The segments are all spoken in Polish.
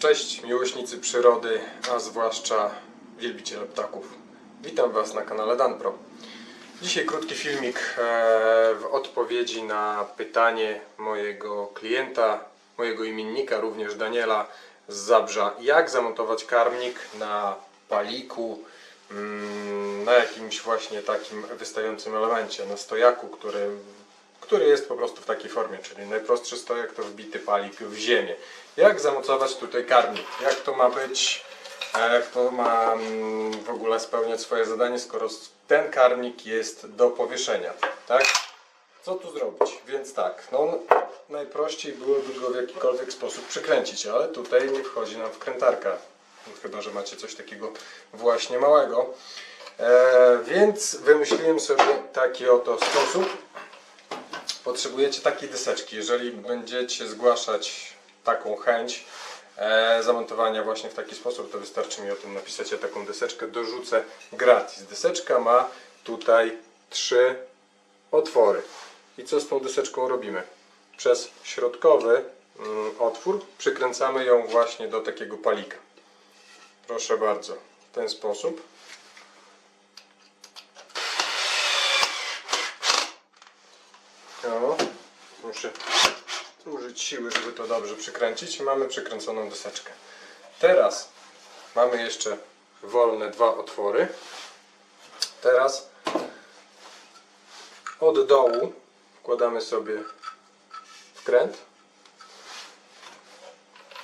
Cześć miłośnicy przyrody, a zwłaszcza wielbiciele ptaków. Witam Was na kanale DanPro. Dzisiaj krótki filmik e, w odpowiedzi na pytanie mojego klienta, mojego imiennika, również Daniela z Zabrza. Jak zamontować karmnik na paliku, mm, na jakimś właśnie takim wystającym elemencie, na stojaku, który który jest po prostu w takiej formie, czyli najprostszy stojak to wbity palik w ziemię. Jak zamocować tutaj karmnik? Jak to ma być? Jak to ma mm, w ogóle spełniać swoje zadanie, skoro ten karmnik jest do powieszenia, tak? Co tu zrobić? Więc tak, no najprościej byłoby go w jakikolwiek sposób przykręcić, ale tutaj nie wchodzi nam wkrętarka. No, Chyba, że macie coś takiego właśnie małego. E, więc wymyśliłem sobie taki oto sposób potrzebujecie takiej deseczki. Jeżeli będziecie zgłaszać taką chęć e, zamontowania właśnie w taki sposób, to wystarczy mi o tym napisać. Ja taką deseczkę dorzucę gratis. Deseczka ma tutaj trzy otwory. I co z tą deseczką robimy? Przez środkowy mm, otwór przykręcamy ją właśnie do takiego palika. Proszę bardzo, w ten sposób. No, muszę użyć siły, żeby to dobrze przykręcić. Mamy przykręconą deseczkę. Teraz mamy jeszcze wolne dwa otwory. Teraz od dołu wkładamy sobie wkręt.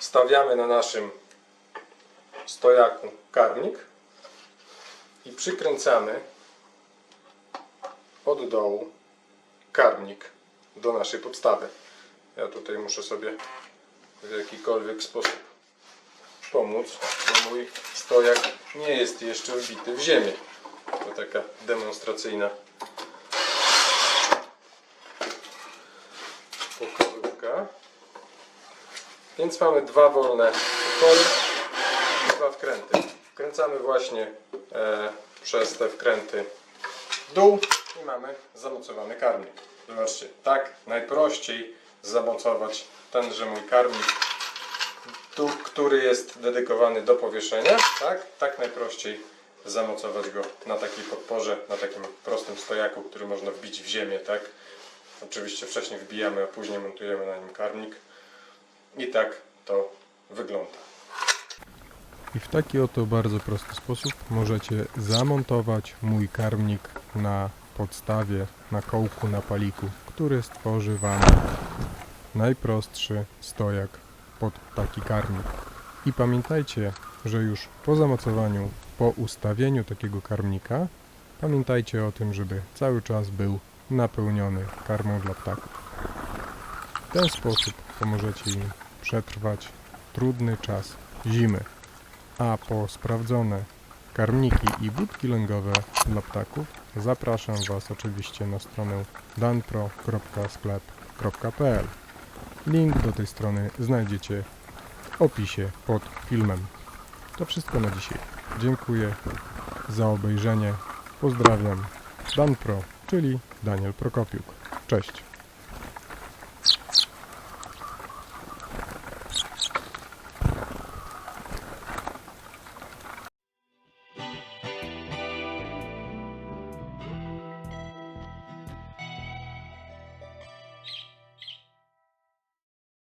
Stawiamy na naszym stojaku karmnik i przykręcamy od dołu karmnik do naszej podstawy. Ja tutaj muszę sobie w jakikolwiek sposób pomóc, bo mój stojak nie jest jeszcze wbity w ziemię. To taka demonstracyjna pokazówka. Więc mamy dwa wolne otwory i dwa wkręty. Wkręcamy właśnie e, przez te wkręty dół i mamy zamocowany karmnik. Zobaczcie, tak najprościej zamocować tenże mój karmnik, tu, który jest dedykowany do powieszenia, tak, tak najprościej zamocować go na takiej podporze, na takim prostym stojaku, który można wbić w ziemię, tak. Oczywiście wcześniej wbijamy, a później montujemy na nim karmnik i tak to wygląda. I w taki oto bardzo prosty sposób możecie zamontować mój karmnik na podstawie, na kołku, na paliku, który stworzy Wam najprostszy stojak pod taki karmnik. I pamiętajcie, że już po zamocowaniu, po ustawieniu takiego karmnika, pamiętajcie o tym, żeby cały czas był napełniony karmą dla ptaków. W ten sposób pomożecie im przetrwać trudny czas zimy a po sprawdzone karmniki i budki lęgowe dla ptaków zapraszam Was oczywiście na stronę danpro.sklep.pl Link do tej strony znajdziecie w opisie pod filmem. To wszystko na dzisiaj. Dziękuję za obejrzenie. Pozdrawiam. Dan Pro, czyli Daniel Prokopiuk. Cześć.